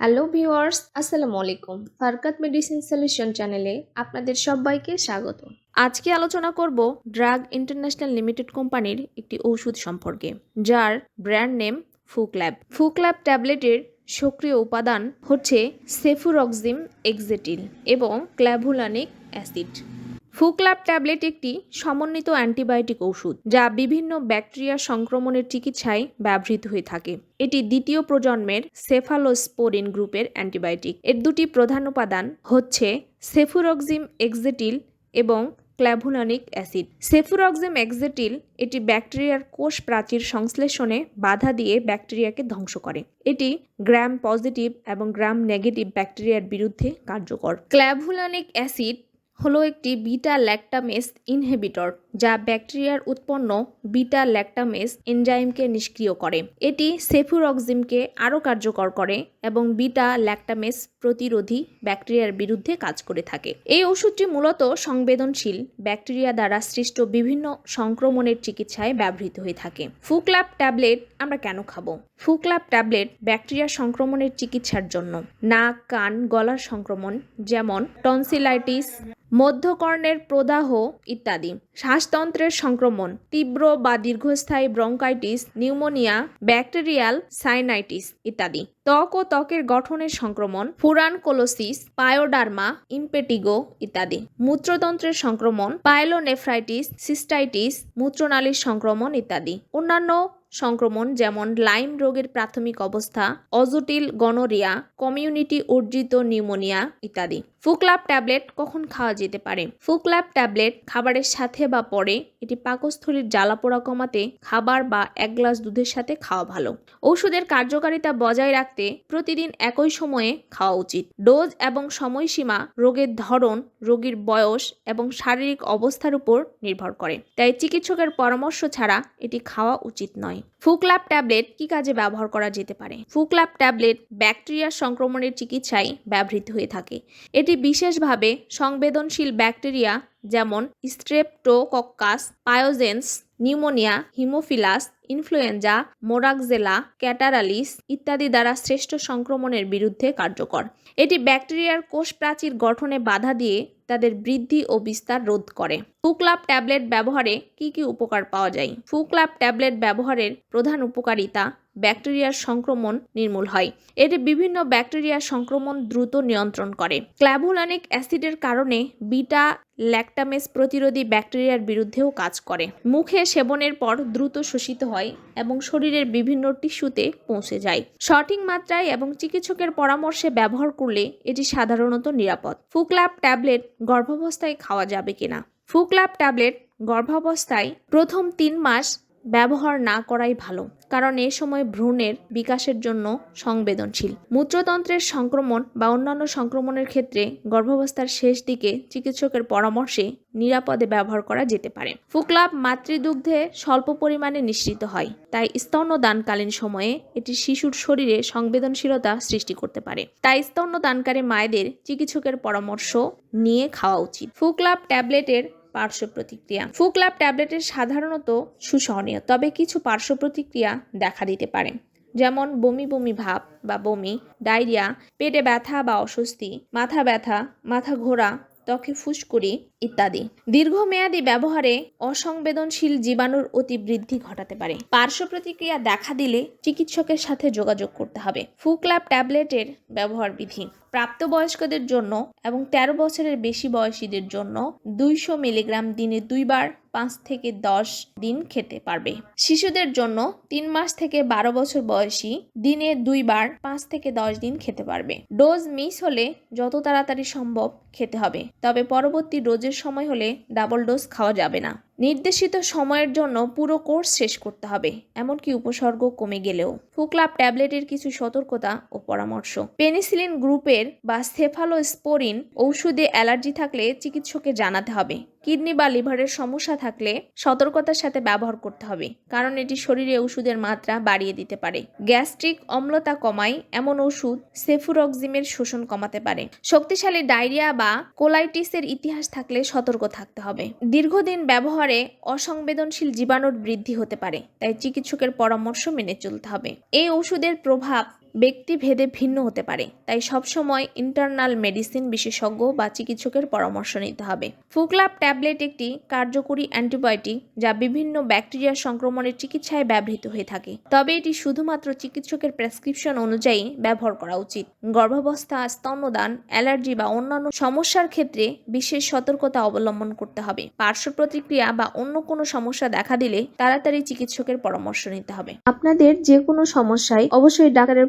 Hello viewers, আসসালামু আলাইকুম। ফারকাত medicine solution চ্যানেলে আপনাদের সবাইকে স্বাগত। আজকে আলোচনা করব ড্রাগ ইন্টারন্যাশনাল লিমিটেড কোম্পানির একটি ঔষধ সম্পর্কে, যার ব্র্যান্ড নেম ফুকল্যাব। ফুকল্যাব ট্যাবলেটের সক্রিয় উপাদান হচ্ছে সেফুরক্সিম এক্সেটিল এবং ক্ল্যাভুলানিক অ্যাসিড। ফুকল্যাব ট্যাবলেট একটি সমন্বিত অ্যান্টিবায়োটিক ওষুধ যা বিভিন্ন ব্যাকটেরিয়া সংক্রমণের চিকিৎসায় ব্যবহৃত হয়ে থাকে। এটি দ্বিতীয় প্রজন্মের সেফালোস্পোরিন গ্রুপের অ্যান্টিবায়োটিক। এর দুটি প্রধান উপাদান হচ্ছে সেফুরক্সিম এক্সেটিল এবং ক্ল্যাভুলানিক অ্যাসিড সেফুরক্সিম এক্সেটিল এটি ব্যাকটেরিয়ার কোষ প্রাচীর সংশ্লেষণে বাধা দিয়ে ব্যাকটেরিয়াকে ধ্বংস করে। এটি গ্রাম পজিটিভ এবং গ্রাম নেগেটিভ ব্যাকটেরিয়ার বিরুদ্ধে কার্যকর। ক্ল্যাভুলানিক অ্যাসিড হলো একটি বিটা ল্যাকটামেস ইনহিবিটর। যা ব্যাকটেরিয়ার উৎপন্ন বিটা ল্যাকটামেস এনজাইমকে নিষ্ক্রিয় করে। এটি সেফুরক্সিমকে আরও কার্যকর করে এবং বিটা ল্যাকটামেস প্রতিরোধী ব্যাকটেরিয়ার বিরুদ্ধে কাজ করে থাকে। এই ওষুধটি মূলত সংবেদনশীল ব্যাকটেরিয়া দ্বারা সৃষ্ট বিভিন্ন সংক্রমণের চিকিৎসায় ব্যবহৃত হয়ে থাকে। ফুকল্যাব ট্যাবলেট আমরা কেন খাব? ফুকল্যাব ট্যাবলেট ব্যাকটেরিয়া সংক্রমণের চিকিৎসার জন্য। নাক, কান, গলার সংক্রমণ যেমন টনসিলাইটিস, মধ্যকর্ণের প্রদাহ ইত্যাদি। শ্বাসতন্ত্রের সংক্রমণ, তীব্র বা দীর্ঘস্থায়ী ব্রঙ্কাইটিস, নিউমোনিয়া, ব্যাকটেরিয়াল সাইনাইটিস ইত্যাদি। ত্বক ও ত্বকের গঠনের সংক্রমণ, ফুরান কোলোসিস, পায়োডার্মা, ইম্পেটিগো ইত্যাদি। মূত্রতন্ত্রের সংক্রমণ, পাইলোনেফ্রাইটিস, সিস্টাইটিস, মূত্রনালীর সংক্রমণ ইত্যাদি। অন্যান্য সংক্রমণ, যেমন লাইম রোগের প্রাথমিক অবস্থা, অজটিল গনোরিয়া কমিউনিটি অর্জিত নিউমোনিয়া ইত্যাদি। ফুকলাপ ট্যাবলেট কখন খাওয়া যেতে পারে? ফুকলাপ ট্যাবলেট খাবারের সাথে বা পরে এটি পাকস্থলীর জ্বালাপোড়া কমাতে খাবার বা এক গ্লাস দুধের সাথে খাওয়া ভালো। ওষুধের কার্যকারিতা বজায় রাখতে প্রতিদিন একই সময়ে খাওয়া উচিত। ডোজ এবং সময়সীমা রোগের ধরন, রোগীর বয়স এবং শারীরিক অবস্থার উপর নির্ভর করে। তাই চিকিৎসকের পরামর্শ ছাড়া এটি খাওয়া উচিত নয়। ফুকলাপ ট্যাবলেট কি কাজে ব্যবহার করা যেতে পারে? ফুকলাপ ট্যাবলেট ব্যাকটেরিয়া সংক্রমণের চিকিৎসায় ব্যবহৃত হয়ে থাকে। এটি বিশেষভাবে সংবেদনশীল ব্যাকটেরিয়া যেমন streptococcus, pyogenes, pneumoniae, haemophilus, influenzae moraxella catarrhalis ইত্যাদি দ্বারা শ্রেষ্ঠ সংক্রমণের বিরুদ্ধে কার্যকর। এটি ব্যাকটেরিয়ার কোষ প্রাচীর গঠনে বাধা দিয়ে তাদের বৃদ্ধি ও বিস্তার রোধ করে। ফুকলাপ ট্যাবলেট ব্যবহারে কি কি উপকার পাওয়া যায়? ফুকলাপ ট্যাবলেট ব্যবহারের প্রধান উপকারিতা ব্যাকটেরিয়ার সংক্রমণ নির্মূল হয়। এটি বিভিন্ন ব্যাকটেরিয়ার সংক্রমণ দ্রুত নিয়ন্ত্রণ করে। ক্ল্যাভুলানিক অ্যাসিডের কারণে বিটা ল্যাকটামেস প্রতিরোধী ব্যাকটেরিয়ার বিরুদ্ধেও কাজ করে। মুখে সেবনের পর দ্রুত শোষিত হয় এবং শরীরের বিভিন্ন টিস্যুতে পৌঁছে যায়। সঠিক মাত্রায় এবং চিকিৎসকের পরামর্শে ব্যবহার করলে এটি সাধারণত নিরাপদ। ফুকল্যাব ট্যাবলেট গর্ভাবস্থায় খাওয়া যাবে কিনা? ফুকল্যাব ট্যাবলেট গর্ভাবস্থায় প্রথম তিন মাস ব্যবহার না করাই ভালো, কারণ এ সময় ভ্রূণের বিকাশের জন্য সংবেদনশীল। মূত্রতন্ত্রের সংক্রমণ বা অন্যান্য সংক্রমণের ক্ষেত্রে গর্ভাবস্থার শেষ দিকে চিকিৎসকের পরামর্শে নিরাপদে ব্যবহার করা যেতে পারে। ফুকলাভ মাতৃদুগ্ধে স্বল্প পরিমাণে নিঃসৃত হয়, তাই স্তন্যদানকালীন সময়ে এটি শিশুর শরীরে সংবেদনশীলতা সৃষ্টি করতে পারে। তাই স্তন্যদানকারী মায়েদের চিকিৎসকের পরামর্শ নিয়ে খাওয়া উচিত। ফুকলাভ ট্যাবলেটের পার্শ্ব প্রতিক্রিয়া। ফুকলাভ ট্যাবলেটের সাধারণত সুসহনীয়, তবে কিছু পার্শ্ব প্রতিক্রিয়া দেখা দিতে পারে। যেমন বমি বমি ভাব বা বমি, ডায়রিয়া, পেটে ব্যথা বা অস্বস্তি, মাথা ব্যথা, মাথা ঘোরা, ত্বকে ফুসকুড়ি ইত্যাদি। দীর্ঘমেয়াদী ব্যবহারে অসংবেদনশীল জীবাণুর অতিবৃদ্ধি ঘটাতে পারে। পার্শ্ব প্রতিক্রিয়া দেখা দিলে চিকিৎসকের সাথে যোগাযোগ করতে হবে। ফুকল্যাব ট্যাবলেটের ব্যবহার বিধি প্রাপ্তবয়স্কদের জন্য এবং ১৩ বছরের বেশি বয়সীদের জন্য দুইশো মিলিগ্রাম দিনে দুইবার পাঁচ থেকে দশ দিন খেতে পারবে। শিশুদের জন্য তিন মাস থেকে বারো বছর বয়সী দিনে দুইবার পাঁচ থেকে দশ দিন খেতে পারবে। ডোজ মিস হলে যত তাড়াতাড়ি সম্ভব খেতে হবে। তবে পরবর্তী ডোজের সময় হলে ডাবল ডোজ খাওয়া যাবে না। নির্দেশিত সময়ের জন্য পুরো কোর্স শেষ করতে হবে, এমনকি উপসর্গ কমে গেলেও। ফুকলাপ ট্যাবলেটের কিছু সতর্কতা ও পরামর্শ। পেনিসিলিন গ্রুপের বা সেফালোস্পোরিন ঔষধে অ্যালার্জি থাকলে চিকিৎসকে জানাতে হবে। কিডনি বা লিভারের সমস্যা থাকলে সতর্কতার সাথে ব্যবহার করতে হবে, কারণ এটি শরীরে ওষুধের মাত্রা বাড়িয়ে দিতে পারে। গ্যাস্ট্রিক অম্লতা কমায় এমন ওষুধ সেফুরক্সিমের শোষণ কমাতে পারে। শক্তিশালী ডায়রিয়া বা কোলাইটিসের ইতিহাস থাকলে সতর্ক থাকতে হবে। দীর্ঘদিন ব্যবহারে অসংবেদনশীল জীবাণুর বৃদ্ধি হতে পারে তাই চিকিৎসকের পরামর্শ মেনে চলতে হবে। এই ওষুধের প্রভাব ব্যক্তি ভেদে ভিন্ন হতে পারে। তাই সবসময় ইন্টারনাল মেডিসিন বিশেষজ্ঞ বা চিকিৎসকের পরামর্শ নিতে হবে। ফুকলাপ ট্যাবলেট একটি কার্যকরী অ্যান্টিবায়োটিক যা বিভিন্ন ব্যাকটেরিয়া সংক্রমণের চিকিৎসায় ব্যবহৃত হয়ে থাকে। তবে এটি শুধুমাত্র চিকিৎসকের প্রেসক্রিপশন অনুযায়ী ব্যবহার করা উচিত। গর্ভাবস্থা, স্তন্যদান, অ্যালার্জি বা অন্যান্য সমস্যার ক্ষেত্রে বিশেষ সতর্কতা অবলম্বন করতে হবে। পার্শ্ব প্রতিক্রিয়া বা অন্য কোনো সমস্যা দেখা দিলে তাড়াতাড়ি চিকিৎসকের পরামর্শ নিতে হবে। আপনাদের যে কোনো সমস্যায় অবশ্যই ডাক্তারের